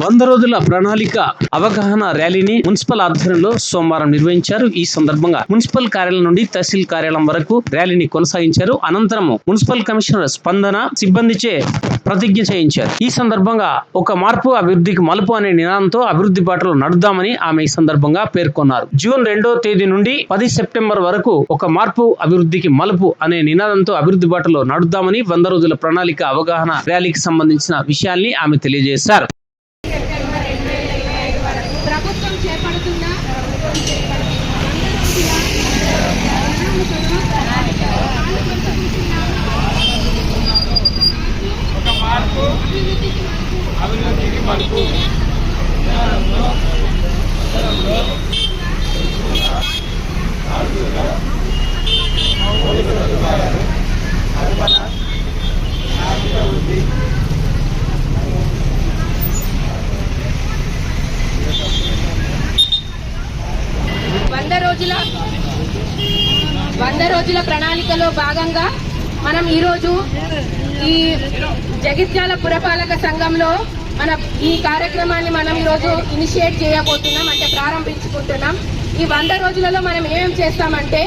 వంద రోజుల ప్రణాళిక అవగాహన ర్యాలీని మున్సిపల్ ఆధ్వర్యంలో సోమవారం నిర్వహించారు. ఈ సందర్భంగా మున్సిపల్ కార్యాలయం నుండి తహసీల్ కార్యాలయం వరకు ర్యాలీని కొనసాగించారు. అనంతరం మున్సిపల్ కమిషనర్ స్పందన సిబ్బందిచే ప్రతిజ్ఞ చేయించారు. ఈ సందర్భంగా ఒక మార్పు అభివృద్ధికి మలుపు అనే నినాదంతో అభివృద్ధి బాటలో నడుద్దామని ఆమె ఈ సందర్భంగా పేర్కొన్నారు. జూన్ రెండో తేదీ నుండి పది సెప్టెంబర్ వరకు ఒక మార్పు అభివృద్ధికి మలుపు అనే నినాదంతో అభివృద్ధి బాటలో నడుద్దామని వంద రోజుల ప్రణాళిక అవగాహన ర్యాలీకి సంబంధించిన విషయాల్ని ఆమె తెలియజేశారు ప్రభుత్వం చేపడుతున్న వంద రోజుల వంద రోజుల ప్రణాళికలో భాగంగా మనం ఈరోజు ఈ జగిత్యాల పురపాలక సంఘంలో మన ఈ కార్యక్రమాన్ని మనం ఈరోజు ఇనిషియేట్ చేయబోతున్నాం అంటే ప్రారంభించుకుంటున్నాం. ఈ వంద రోజులలో మనం ఏమేమి చేస్తామంటే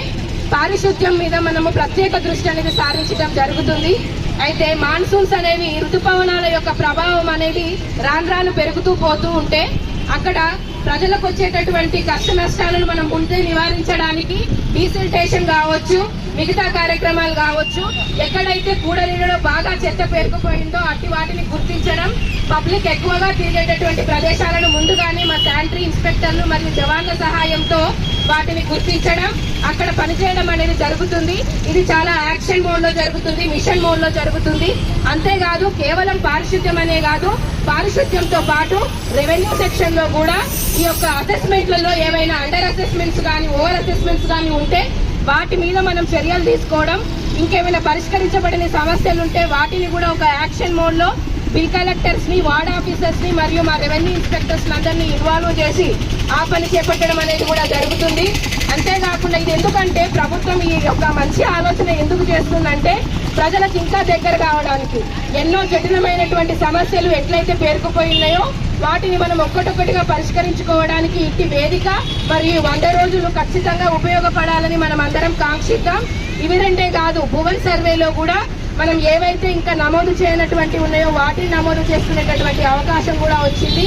పారిశుద్ధ్యం మీద మనము ప్రత్యేక దృష్టి అనేది సారించడం జరుగుతుంది. అయితే మాన్సూన్స్ అనేవి ఋతుపవనాల యొక్క ప్రభావం అనేది రాను రాను పెరుగుతూ పోతూ ఉంటే అక్కడ ప్రజలకు వచ్చేటటువంటి కష్ట నష్టాలను మనం ముందే నివారించడానికి డీసిల్టేషన్ కావచ్చు మిగతా కార్యక్రమాలు కావచ్చు ఎక్కడైతే కూడలిలో బాగా చెత్త పేరుకుపోయిందో అట్టి వాటిని గుర్తించడం పబ్లిక్ ఎక్కువగా తిరిగేటటువంటి ప్రదేశాలను ముందుగానే మా శానిటరీ ఇన్స్పెక్టర్లు మరియు జవాన్ల సహాయంతో వాటిని గుర్తించడం అక్కడ పనిచేయడం అనేది జరుగుతుంది. ఇది చాలా యాక్షన్ మోడ్లో జరుగుతుంది మిషన్ మోడ్లో జరుగుతుంది. అంతేకాదు కేవలం పారిశుద్ధ్యం అనే కాదు పారిశుద్ధ్యంతో పాటు రెవెన్యూ సెక్షన్లో కూడా ఈ యొక్క అసెస్మెంట్లలో ఏమైనా అండర్ అసెస్మెంట్స్ కానీ ఓవర్ అసెస్మెంట్స్ కానీ ఉంటే వాటి మీద మనం చర్యలు తీసుకోవడం ఇంకేమైనా పరిష్కరించబడిన సమస్యలు ఉంటే వాటిని కూడా ఒక యాక్షన్ మోడ్లో బిల్ కలెక్టర్స్ని వార్డ్ ఆఫీసర్స్ని మరియు మా రెవెన్యూ ఇన్స్పెక్టర్స్ అందరినీ ఇన్వాల్వ్ చేసి ఆ పని చేపట్టడం అనేది కూడా జరుగుతుంది. అంతేకాకుండా ఇది ఎందుకంటే ప్రభుత్వం ఈ యొక్క మంచి ఆలోచన ఎందుకు చేస్తుందంటే ప్రజలకు ఇంకా దగ్గర కావడానికి ఎన్నో జటిలమైనటువంటి సమస్యలు ఎట్లయితే పేరుకుపోయినాయో వాటిని మనం ఒక్కటొక్కటిగా పరిష్కరించుకోవడానికి ఇట్టి వేదిక మరియు వంద రోజులు ఖచ్చితంగా ఉపయోగపడాలని మనం అందరం కాంక్షిద్దాం. ఇవి రెండే కాదు భువన్ సర్వేలో కూడా మనం ఏవైతే ఇంకా నమోదు చేయనటువంటి ఉన్నాయో వాటిని నమోదు చేసుకునేటటువంటి అవకాశం కూడా వచ్చింది.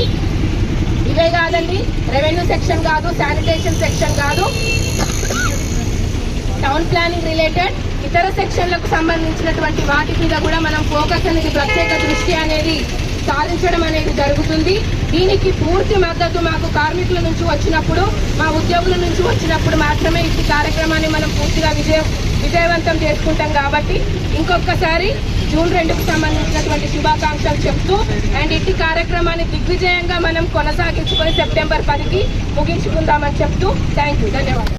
ఇవే కాదండి రెవెన్యూ సెక్షన్ కాదు శానిటేషన్ సెక్షన్ కాదు. టౌన్ ప్లానింగ్ రిలేటెడ్ ఇతర సెక్షన్లకు సంబంధించినటువంటి వాటి మీద కూడా మనం ఫోకస్ అనేది ప్రత్యేక దృష్టి అనేది సాధించడం అనేది జరుగుతుంది. దీనికి పూర్తి మద్దతు మాకు కార్మికుల నుంచి వచ్చినప్పుడు మా ఉద్యోగుల నుంచి వచ్చినప్పుడు మాత్రమే ఈ కార్యక్రమాన్ని మనం పూర్తిగా విజయం విజయవంతం చేసుకుంటాం కాబట్టి ఇంకొకసారి జూన్ రెండుకు సంబంధించినటువంటి శుభాకాంక్షలు చెప్తూ అండ్ ఇట్టి కార్యక్రమాన్ని దిగ్విజయంగా మనం కొనసాగించుకొని సెప్టెంబర్ పదికి ముగించుకుందామని చెప్తూ థ్యాంక్ యూ ధన్యవాదాలు.